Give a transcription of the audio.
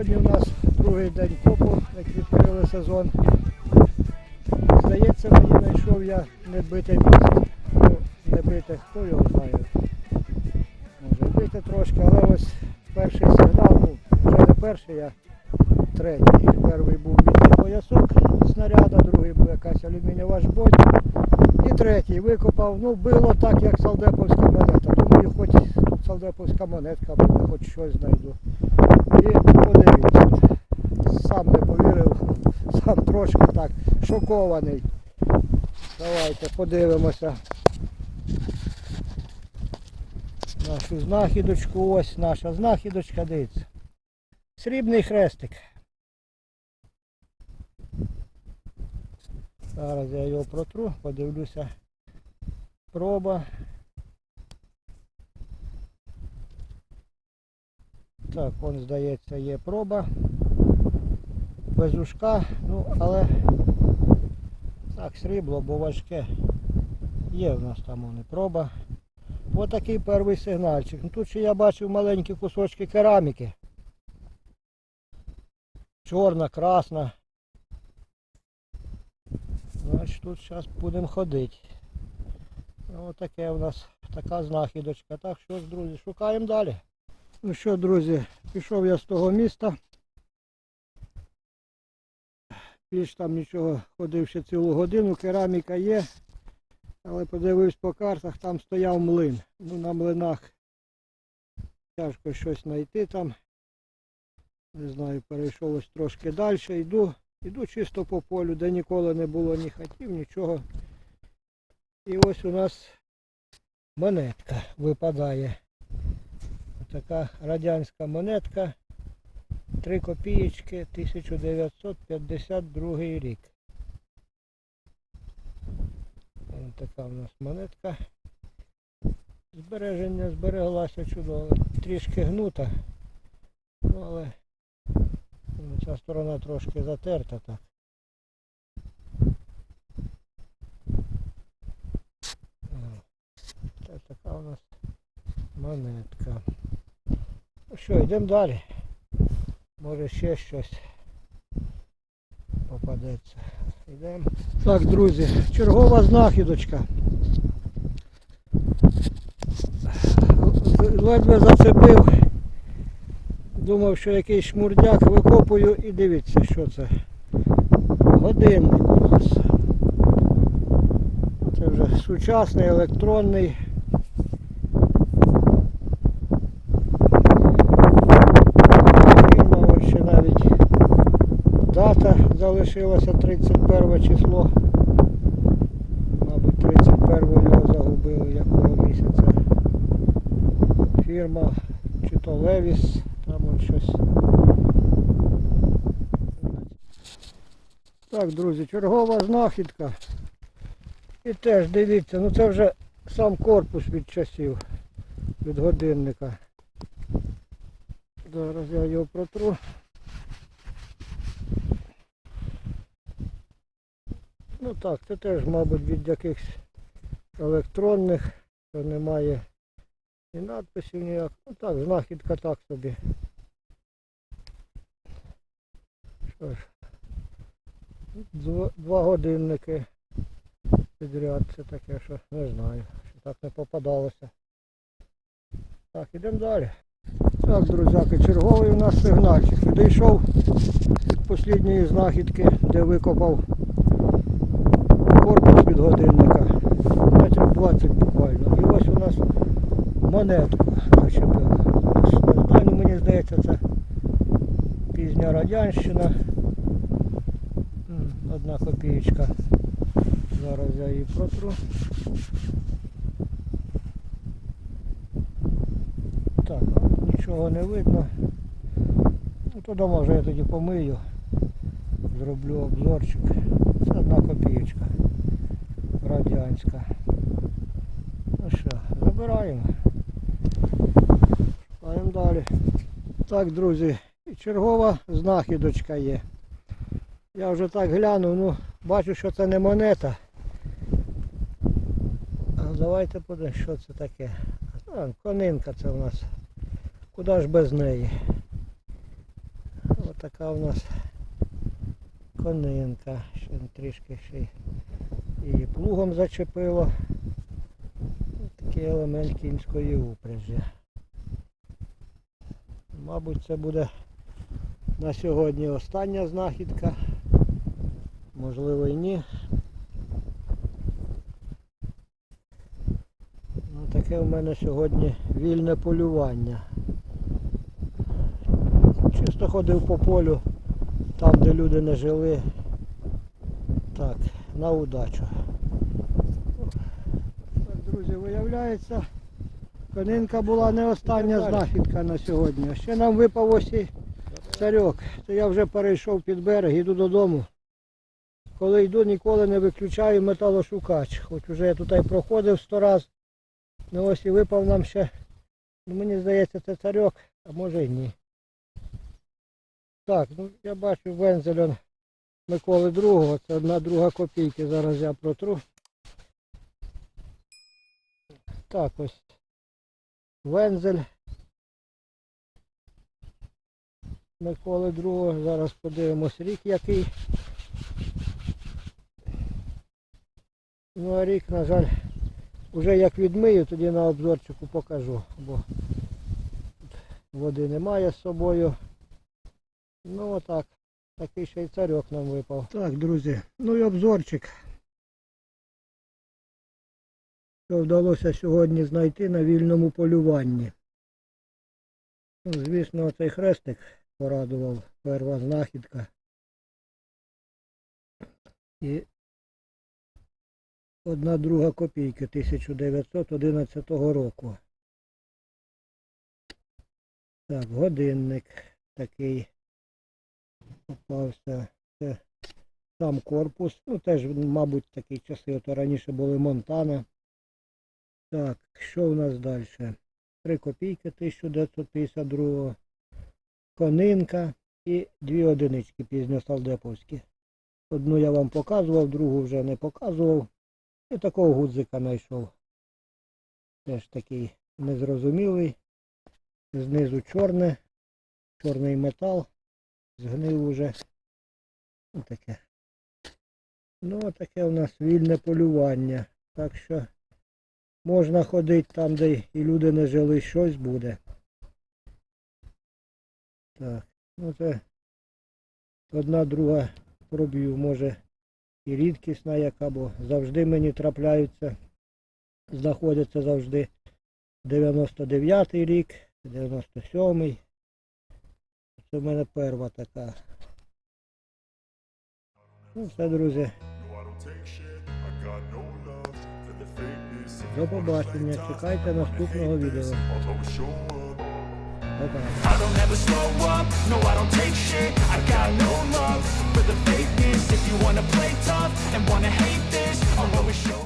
Сьогодні у нас другий день копу, як відкрили сезон. Здається, мені знайшов я небите місце. Ну, небите, хто його знає. Може бити трошки, але ось перший сигнал, ну, вже не перший, а третій. Перший був мідний поясок снаряда, другий був якась алюмінієва жбонь. І третій викопав, ну було так, як салдеповська монета. Думаю, хоч салдеповська монетка буде, хоч щось знайду. І подивіться, сам не повірив, сам трошки так шокований. Давайте подивимося. Нашу знахідочку, ось наша знахідочка, дивіться. Срібний хрестик. Зараз я його протру, подивлюся. Проба. Так, вон здається є проба. Без ушка, ну але так, срібло, бо важке. Є в нас там вони проба. Ось такий перший сигнальчик. Ну, тут ще я бачив маленькі кусочки кераміки. Чорна, красна. Значить тут зараз будемо ходити. Ось таке у нас така знахідочка. Так що ж, друзі, шукаємо далі. Ну що, друзі, пішов я з того міста. Більш там нічого ходив ще цілу годину, кераміка є. Але подивився по картах, там стояв млин. Ну на млинах тяжко щось знайти там. Не знаю, перейшов ось трошки далі, йду. Йду чисто по полю, де ніколи не було ні хатів, нічого. І ось у нас монетка випадає. Така радянська монетка. 3 копієчки 1952 рік. Ось така у нас монетка. Збереження збереглася чудово. Трішки гнута. Ну, але ця сторона трошки затерта так. Це така у нас монетка. Ну що, йдемо далі. Може ще щось попадеться. Йдемо. Так, друзі, чергова знахідочка. Ледве зацепив. Думав, що якийсь шмурдяк викопую і дивіться, що це. Годинник у нас. Це вже сучасний електронний. Фірма, ось ще навіть дата залишилася 31 число. Мабуть, 31 його загубили якого місяця. Фірма чи то Левіс, там от щось. Так, друзі, чергова знахідка. І теж дивіться, ну це вже сам корпус від часів, від годинника. Зараз я його протру. Ну так, це теж, мабуть, від якихось електронних, то немає ні надписів ніяк. Ну так, знахідка так собі. Що ж, два, два годинники підряд, це таке, що не знаю, що так не попадалося. Так, ідемо далі. Так, друзяки, черговий у нас сигнальчик. Підійшов від останньої знахідки, де викопав корпус від годинника. Метрів 20 буквально. І ось у нас монетку ну, мені здається, це пізня радянщина. Одна копієчка. Зараз я її протру. Так, нічого не видно. Ну то дома вже я тоді помию. Зроблю обзорчик. Це одна копієчка. Радянська. Ну що, забираємо. Шукаємо далі. Так, друзі, чергова знахідочка є. Я вже так глянув, ну бачу, що це не монета. А давайте подивимось, що це таке. А, конинка це у нас. Куди ж без неї? така у нас конинка. Ще трішки ще її плугом зачепило. Такий елемент кінської упряжі. Мабуть, це буде на сьогодні остання знахідка. Можливо і ні. Ну, таке в мене сьогодні вільне полювання. Чисто ходив по полю, там де люди не жили. Так, на удачу. Друзі, виявляється, конинка була не остання знахідка на сьогодні. Ще нам випав ось і царьок. Це я вже перейшов під берег, іду додому. Коли йду, ніколи не виключаю металошукач. Хоч уже я тут проходив сто раз. Ну ось і випав нам ще. Ну, мені здається, це царьок, а може й ні. Так, ну я бачу вензель Миколи другого, це одна друга копійки. Зараз я протру. Так, ось вензель Миколи другого. Зараз подивимось рік який. Ну а рік, на жаль, вже як відмию, тоді на обзорчику покажу, бо води немає з собою. Ну отак. Такий ще й царьок нам випав. Так, друзі, ну і обзорчик. Що вдалося сьогодні знайти на вільному полюванні. Ну, звісно, цей хрестик порадував, перша знахідка. І одна друга копійки 1911 року. Так, годинник такий попався. Це сам корпус. Ну теж, мабуть, такі часи, ото раніше були Монтана. Так, що в нас далі? Три копійки 1952. Конинка і дві одинички пізньосалдеповські. Одну я вам показував, другу вже не показував. І такого гудзика знайшов. Теж такий незрозумілий. Знизу чорне, чорний метал. Згнив уже. Отаке. Ну, таке у нас вільне полювання. Так що можна ходити там, де і люди не жили, щось буде. Так, ну це одна друга проб'ю, може і рідкісна яка, бо завжди мені трапляються, знаходяться завжди 99-й рік, 97-й. Це в мене перва така. Ну все, друзі. До побачення. Чекайте наступного відео. Пока. I don't ever slow up, no I don't take shit I got no love for the fakeness If you wanna play tough and wanna hate this I'll always show